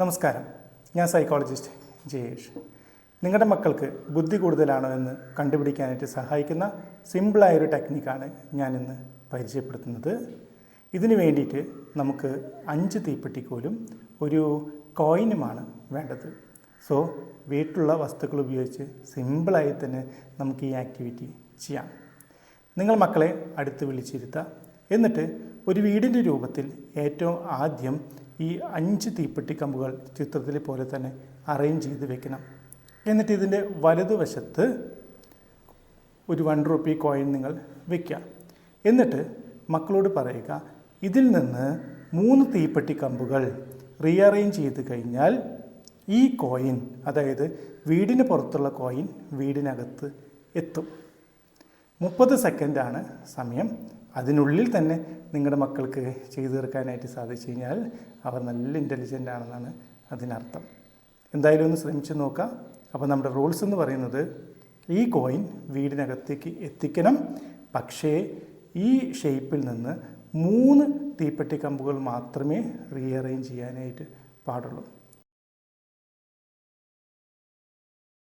നമസ്കാരം. ഞാൻ സൈക്കോളജിസ്റ്റ് ജയേഷ്. നിങ്ങളുടെ മക്കൾക്ക് ബുദ്ധി കൂടുതലാണോ എന്ന് കണ്ടുപിടിക്കാനായിട്ട് സഹായിക്കുന്ന സിമ്പിളായൊരു ടെക്നിക്കാണ് ഞാനിന്ന് പരിചയപ്പെടുത്തുന്നത്. ഇതിനു വേണ്ടിയിട്ട് നമുക്ക് അഞ്ച് തീപ്പെട്ടിക്കോലും ഒരു കോയിനുമാണ് വേണ്ടത്. സോ വീട്ടിലുള്ള വസ്തുക്കൾ ഉപയോഗിച്ച് സിമ്പിളായി തന്നെ നമുക്ക് ഈ ആക്ടിവിറ്റി ചെയ്യാം. നിങ്ങൾ മക്കളെ അടുത്ത് വിളിച്ചിരുത്താം. എന്നിട്ട് ഒരു വീടിന്റെ രൂപത്തിൽ ഏറ്റവും ആദ്യം ഈ അഞ്ച് തീപ്പെട്ടി കമ്പുകൾ ചിത്രത്തിലെ പോലെ തന്നെ അറേഞ്ച് ചെയ്ത് വെക്കണം. എന്നിട്ട് ഇതിന്റെ വലതുവശത്ത് ഒരു വൺ റുപ്പി കോയിൻ നിങ്ങൾ വെക്കുക. എന്നിട്ട് മക്കളോട് പറയുക ഇതിൽ നിന്ന് മൂന്ന് തീപ്പെട്ടി കമ്പുകൾ റീഅറേഞ്ച് ചെയ്ത് കഴിഞ്ഞാൽ ഈ കോയിൻ അതായത് വീടിന് പുറത്തുള്ള കോയിൻ വീടിനകത്ത് എത്തും. മുപ്പത് സെക്കൻഡാണ് സമയം. അതിനുള്ളിൽ തന്നെ നിങ്ങളുടെ മക്കൾക്ക് ചെയ്തു തീർക്കാനായിട്ട് സാധിച്ചു കഴിഞ്ഞാൽ അവർ നല്ല ഇന്റലിജന്റ് ആണെന്നാണ് അതിനർത്ഥം. എന്തായാലും ഒന്ന് ശ്രമിച്ചു നോക്കാം. അപ്പോൾ നമ്മുടെ റൂൾസ് എന്ന് പറയുന്നത് ഈ കോയിൻ വീടിനകത്തേക്ക് എത്തിക്കണം. പക്ഷേ ഈ ഷേപ്പിൽ നിന്ന് മൂന്ന് തീപ്പെട്ടി കമ്പുകൾ മാത്രമേ റീഅറേഞ്ച് ചെയ്യാനായിട്ട് പാടുള്ളൂ.